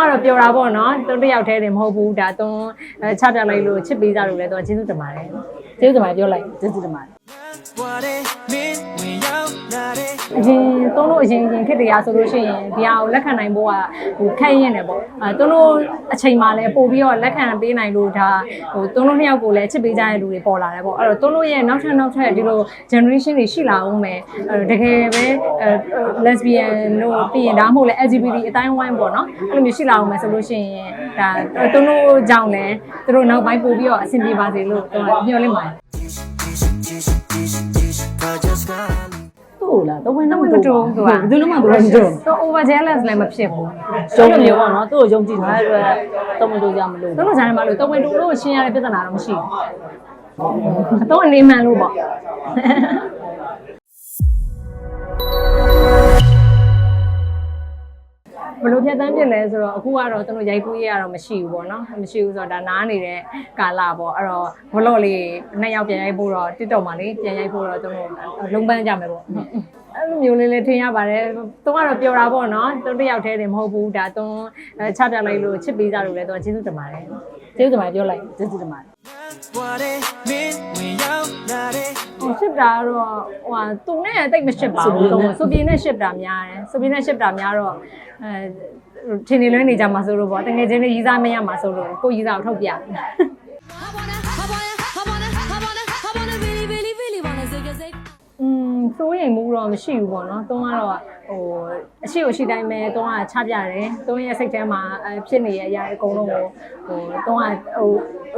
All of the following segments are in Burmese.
ကတော့ပြောတာပေါ့နော်သူတစ်ယောက်တည်းတင်မဟုတ်ဘူးဒါသူအဲချပြလိုက်လို့ချစ်ပေးကြလို့လည်းသူကကျေးဇူးတင်ပါတယ်ကျေးဇူးတင်ပါတယ်ပြောလိုက်ကျေးဇူးတင်ပါတယ် အရင်သုံးလို့အရင်ရင်ခက်တရားဆိုလို့ရှိရင်ဒီဟာကိုလက်ခံနိုင်ဖို့ကဟိုခက်ရင်တယ်ပေါ့အဲသုံးလို့အချိန်မှလည်းပို့ပြီးတော့လက်ခံပေးနိုင်လို့ဒါဟိုသုံးလို့နှစ်ယောက်ကိုလည်းချစ်ပေးကြတဲ့လူတွေပေါ်လာတယ်ပေါ့အဲ့တော့သုံးလို့ရဲ့နောက်ထပ်နောက်ထပ်ဒီလို generation တွေရှိလာအောင်မယ်အဲ့တော့တကယ်ပဲအဲ lesbian တို့ပြီးရင်ဒါမှမဟုတ်လည်း LGBT အတိုင်းဝိုင်းပေါ့နော်အဲ့လိုမျိုးရှိလာအောင်မယ်ဆိုလို့ရှိရင်ဒါသုံးလို့ကြောင့်လည်းသူတို့နောက်ပိုင်းပို့ပြီးတော့အဆင်ပြေပါစေလို့ကျွန်တော်မျှော်လင့်ပါတယ် သူ့ကိုလားတဝင်းတော့မမတူတူဘူးဘူးသူသူကကဘယ်သူမှမတူဘူးသူသူ over jealous လည်းမဖြစ်ဘူးရှုံးမျိုးပေါ့နော်သူ့ကိုယုံကြည်ထားတဲ့အတွက်တော့မတူကြမလို့တို့လိုဇာတ်မှာလို့တဝင်းတူလို့ရှင်းရတဲ့ပြဿနာတော့မရှိဘူးအတော့အနေမှန်လို့ပေါ့ လိုဖြတ်သန်းဖြစ်လဲဆိုတော့အခုကတော့သူတို့ရိုက်ကူးရရတော့မရှိဘူးပေါ့နော်မရှိဘူးဆိုတော့ဒါနားနေတဲ့ကာလပေါ့အဲ့တော့ဘလော့လေးနှစ်ယောက်ပြန်ရိုက်ဖို့တော့ TikTok မှာလေပြန်ရိုက်ဖို့တော့သူတို့လုံးပန်းကြမယ်ပေါ့အဲ့လိုမျိုးလေးလေးထင်ရပါတယ်သူကတော့ပြောတာပေါ့နော်သူတစ်ယောက်တည်းတင်မဟုတ်ဘူးဒါသူချပြလိုက်လို့ချစ်ပေးကြလို့လည်းသူကကျေးဇူးတင်ပါတယ်ကျေးဇူးတင်ပါတယ်ပြောလိုက်ကျေးဇူးတင်ပါတယ် what it mean when you're not it ဟိုရှစ်တာကတော့ဟိုဟာသူနဲ့တိတ်မရှစ်ပါဘူးတော့ဆိုပြေနဲ့ရှစ်တာများတယ်ဆိုပြေနဲ့ရှစ်တာများတော့အဲထင်နေလွဲနေကြမှာဆိုလို့ပေါ့တကယ်ချင်းလေးရီးစားမရမှာဆိုလို့ကိုရီးစားကိုထုတ်ပြ I wanna, I wanna, I wanna, I wanna, I wanna really, really, really wanna zig a zig. อืมစိုးရိမ်မှုတော့မရှိဘူးပေါ့နော်။တုံးကတော့ ဟိုအရှိကိုရှိတိုင်းပဲတုံးကချပြတယ်။တုံးရဲ့စိတ်ထဲမှာအဖြစ်နေတဲ့အရာအကုန်လုံးကိုဟိုတုံးကဟို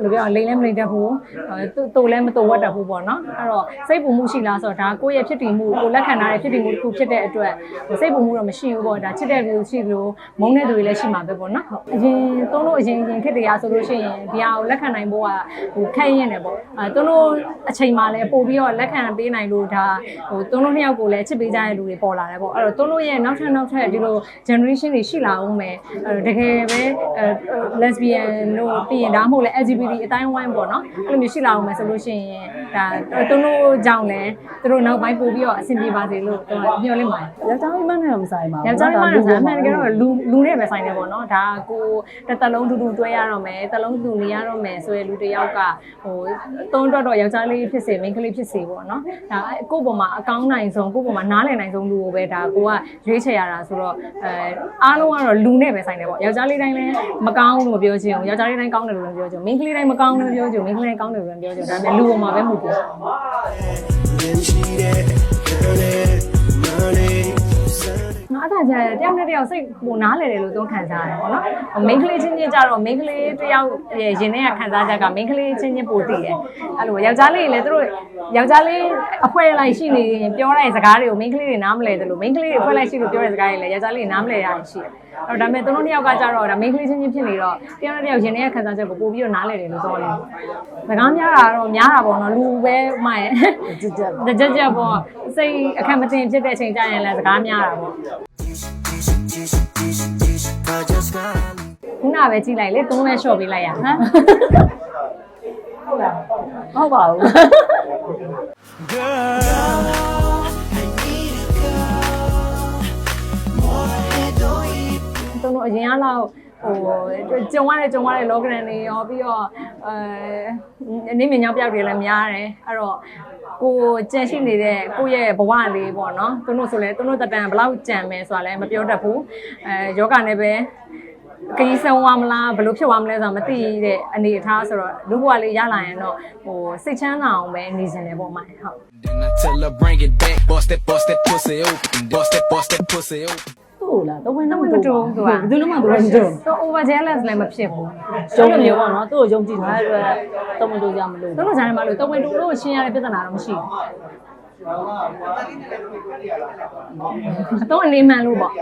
ဘယ်လိုပြောလိမ့်လဲမလိမ့်တတ်ဘူး။အဲတူတူလည်းမတူဝတ်တတ်ဘူးပေါ့နော်။အဲ့တော့စိတ်ပူမှုရှိလားဆိုတော့ဒါကိုယ့်ရဲ့ဖြစ်တည်မှုကိုလက်ခံထားတဲ့ဖြစ်တည်မှုတစ်ခုဖြစ်တဲ့အတွက်ဟိုစိတ်ပူမှုတော့မရှိဘူးပေါ့။ဒါချစ်တဲ့လူရှိလို့မုန်းတဲ့လူတွေလည်းရှိမှာပဲပေါ့နော်။ဟုတ်အရင်တုံးလို့အရင်ရင်ခက်တရားဆိုလို့ရှိရင်ဒီဟာကိုလက်ခံနိုင်ဖို့ကဟိုခက်ရင်တယ်ပေါ့။အဲတုံးလို့အချိန်မှလည်းပို့ပြီးတော့လက်ခံပေးနိုင်လို့ဒါဟိုတုံးလို့နှစ်ယောက်ကိုလည်းချစ်ပေးကြတဲ့လူတွေပေါ်လာတယ်ပေါ့အဲ့တော့တုံးလို့ရဲ့နောက်ထပ်နောက်ထပ်ဒီလို generation တွေရှိလာအောင်မယ်အဲ့တော့တကယ်ပဲအဲ lesbian တို့ပြီးရင်ဒါမှမဟုတ်လည်း LGBT အတိုင်းဝိုင်းပေါ့နော်အဲ့လိုမျိုးရှိလာအောင်မယ်ဆိုလို့ရှိရင်ဒါတုံးလို့ကြောင့်လည်းသူတို့နောက်ပိုင်းပို့ပြီးတော့အဆင်ပြေပါစေလို့ကျွန်တော်မျှော်လင့်ပါတယ်ယောက်ျားမိန်းမနဲ့တော့မဆိုင်ပါဘူးယောက်ျားလေးမလည်းဆိုအမှန်တကယ်တော့လူလူနဲ့ပဲဆိုင်တယ်ပေါ့နော်ဒါကိုတစ်သက်လုံးတူတူတွဲရတော့မယ်တစ်လုံးတူနေရတော့မယ်ဆိုရလူတစ်ယောက်ကဟိုသုံးတော့တော့ယောက်ျားလေးဖြစ်စေမိန်းကလေးဖြစ်စေပေါ့နော်ဒါကိုယ့်ပေါ်မှာအကောင်းနိုင်ဆုံးကိုယ့်ပေါ်မှာနားလည်နိုင်ဆုံးလူကိုပဲဒါကိုကရွေးချယ်ရတာဆိုတော့အဲအားလုံးကတော့လူနဲ့ပဲဆိုင်တယ်ပေါ့ယောက်ျားလေးတိုင်းလည်းမကောင်းလို့မပြောချင်ဘူးယောက်ျားလေးတိုင်းကောင်းတယ်လို့လည်းပြောချင်မိန်းကလေးတိုင်းမကောင်းလို့ပြောချင်မိန်းကလေးတိုင်းကောင်းတယ်လို့လည်းပြောချင်ဒါပေမဲ့လူပေါ်မှာပဲမူတည် Sunday နော်အဲ့ဒါကြတယောက်နဲ့တယောက်စိတ်ပုံနားလေတယ်လို့သုံးခံစားရတယ်ပေါ့နော်။မိန်းကလေးချင်းချင်းကြတော့မိန်းကလေးတယောက်ရဲ့ရင်ထဲကခံစားချက်ကမိန်းကလေးချင်းချင်းပိုတည်တယ်။အဲ့လိုယောက်ျားလေးလည်းသူတို့ယောက်ျားလေးအဖွဲလိုက်ရှိနေရင်ပြောတဲ့စကားတွေကိုမိန်းကလေးတွေနားမလဲတယ်လို့မိန်းကလေးတွေအဖွဲလိုက်ရှိလို့ပြောတဲ့စကားတွေလည်းယောက်ျားလေးနားမလဲရရှိတယ်။အဲ့တော့ဒါပေမဲ့သူတို့နှစ်ယောက်ကကြတော့ဒါမိန်းကလေးချင်းချင်းဖြစ်နေတော့တယောက်နဲ့တယောက်ရင်ထဲကခံစားချက်ကိုပို့ပြီးတော့နားလေတယ်လို့ပြောတယ်။စကားများတာတော့များတာပေါ့နော်လူပဲမှရဲ့ကြည့်ကြ။တကြကြပေါ့စိတ်အခက်မတင်ဖြစ်တဲ့အချိန်ကျရင်လည်းစကားများတာပေါ့ I just got ခုနပဲကြည့်လိုက်လေသုံးလဲလျှော့ပေးလိုက်ရဟမ်ဟုတ်ပါဘူး girl I need a girl more head on it တုံးတော့အရင်ကလောက် ဟိုကြုံရတဲ့ကြုံရတဲ့ log gram တွေရောပြီးတော့အဲအနေမြင်ကြောက်ပြောက်တွေလည်းများတယ်အဲ့တော့ကိုကြံရှိနေတဲ့ကိုယ့်ရဲ့ဘဝလေးပေါ့နော်သူတို့ဆိုလဲသူတို့တက်တန်ဘယ်လောက်ကြံမယ်ဆိုတာလည်းမပြောတတ်ဘူးအဲယောဂနဲ့ပဲခရီးဆုံးသွားမလားဘယ်လိုဖြစ်သွားမလဲဆိုတာမသိတဲ့အနေအထားဆိုတော့လူဘဝလေးရလာရင်တော့ဟိုစိတ်ချမ်းသာအောင်ပဲနေစင်တယ်ပေါ့မိုင်ဟုတ် Then I tell her bring it back, bust that, bust that pussy open, bust that, bust that pussy open. သူ့ကိုလားတဝင်းတော့မမတူတူဘူးဘူးသူကဘယ်သူမှမတူဘူးသူသူ over jealous လည်းမဖြစ်ဘူးရှုံးမျိုးပေါ့နော်သူ့ကိုယုံကြည်ထားတဲ့အတွက်တော့မတူကြမလို့သူတို့ဇာတ်မှာလို့တဝင်းတူလို့ရှင်းရတဲ့ပြဿနာတော့မရှိဘူးအတော့အနေမှန်လို့ပေါ့